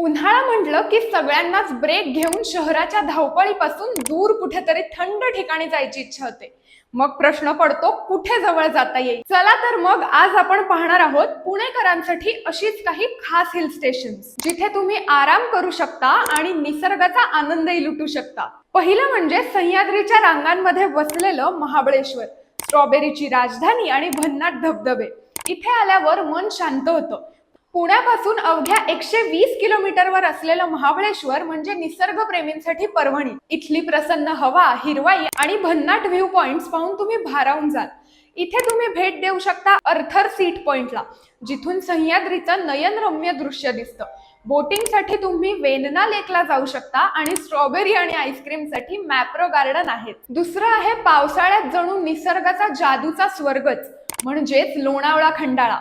उन्हाळा म्हटलं की सगळ्यांनाच ब्रेक घेऊन शहराच्या धावपळीपासून दूर कुठेतरी थंड ठिकाणी जायची इच्छा होते. मग प्रश्न पडतो कुठे जवळ जाता येईल? चला तर मग आज आपण पाहणार आहोत पुणेकरांसाठी अशीच काही खास हिल स्टेशन जिथे तुम्ही आराम करू शकता आणि निसर्गाचा आनंदही लुटू शकता. पहिलं म्हणजे सह्याद्रीच्या रांगांमध्ये वसलेलं महाबळेश्वर स्ट्रॉबेरीची राजधानी आणि भन्नाट धबधबे. इथे आल्यावर मन शांत होतं. पुण्यापासून अवघ्या एकशे वीस किलोमीटरवर असलेलं महाबळेश्वर म्हणजे निसर्गप्रेमींसाठी पर्वणी. इथली प्रसन्न हवा हिरवाई आणि भन्नाट व्ह्यू पॉइंट्स पाहून तुम्ही भारावून जाल. इथे तुम्ही भेट देऊ शकता अर्थर सीट पॉइंटला जिथून सह्याद्रीचं नयनरम्य दृश्य दिसतं. बोटिंगसाठी तुम्ही वेनना लेकला जाऊ शकता आणि स्ट्रॉबेरी आणि आईस्क्रीमसाठी मॅप्रो गार्डन आहेत. दुसरं आहे पावसाळ्यात जणू निसर्गाचा जादूचा स्वर्गच म्हणजेच लोणावळा खंडाळा.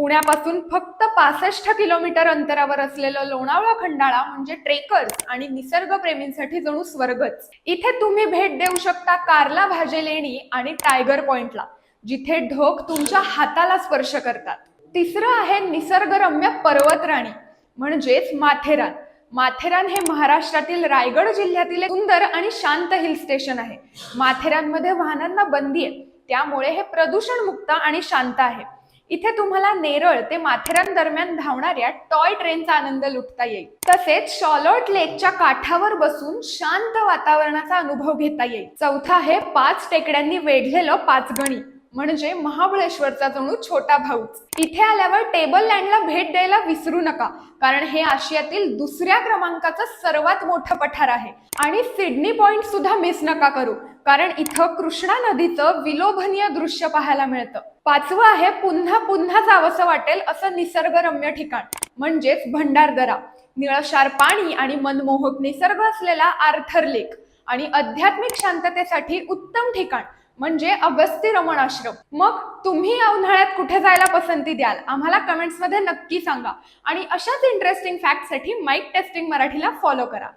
पुण्यापासून फक्त पासष्ट किलोमीटर अंतरावर असलेलं लोणावळा खंडाळा म्हणजे ट्रेकर्स आणि निसर्गप्रेमींसाठी जणू स्वर्गच. इथे तुम्ही भेट देऊ शकता कार्ला भाजे लेणी आणि टायगर पॉइंटला जिथे ढोक तुमच्या हाताला स्पर्श करतात. तिसरं आहे निसर्गरम्य पर्वतराणी म्हणजेच माथेरान. माथेरान हे महाराष्ट्रातील रायगड जिल्ह्यातील सुंदर आणि शांत हिल स्टेशन आहे. माथेरानमध्ये वाहनांना बंदी आहे. त्यामुळे हे प्रदूषण मुक्त आणि शांत आहे. इथे तुम्हाला नेरळ ते माथेरान दरम्यान धावणाऱ्या टॉय ट्रेनचा आनंद लुटता येईल. तसेच शॉलॉट लेकच्या काठावर बसून शांत वातावरणाचा अनुभव घेता येईल. चौथा आहे पाच टेकड्यांनी वेढलेलं पाचगणी म्हणजे महाबळेश्वरचा जणू छोटा भाऊच. इथे आल्यावर टेबल लँडला भेट द्यायला विसरू नका कारण हे आशियातील दुसऱ्या क्रमांकाचं सर्वात मोठं पठार आहे. आणि सिडनी पॉइंट सुद्धा मिस नका करू. कारण इथं कृष्णा नदीचं विलोभनीय दृश्य पाहायला मिळतं. पाचवं आहे पुन्हा पुन्हा जावंसं वाटेल असं निसर्गरम्य ठिकाण म्हणजेच भंडारदरा. निळशार पाणी आणि मनमोहक निसर्ग असलेला आर्थर लेक आणि आध्यात्मिक शांततेसाठी उत्तम ठिकाण म्हणजे अगस्ती रमण आश्रम. मग तुम्ही या उन्हाळ्यात कुठे जायला पसंती द्याल? आम्हाला कमेंट्समध्ये नक्की सांगा. आणि अशाच इंटरेस्टिंग फॅक्टसाठी माईक टेस्टिंग मराठीला फॉलो करा.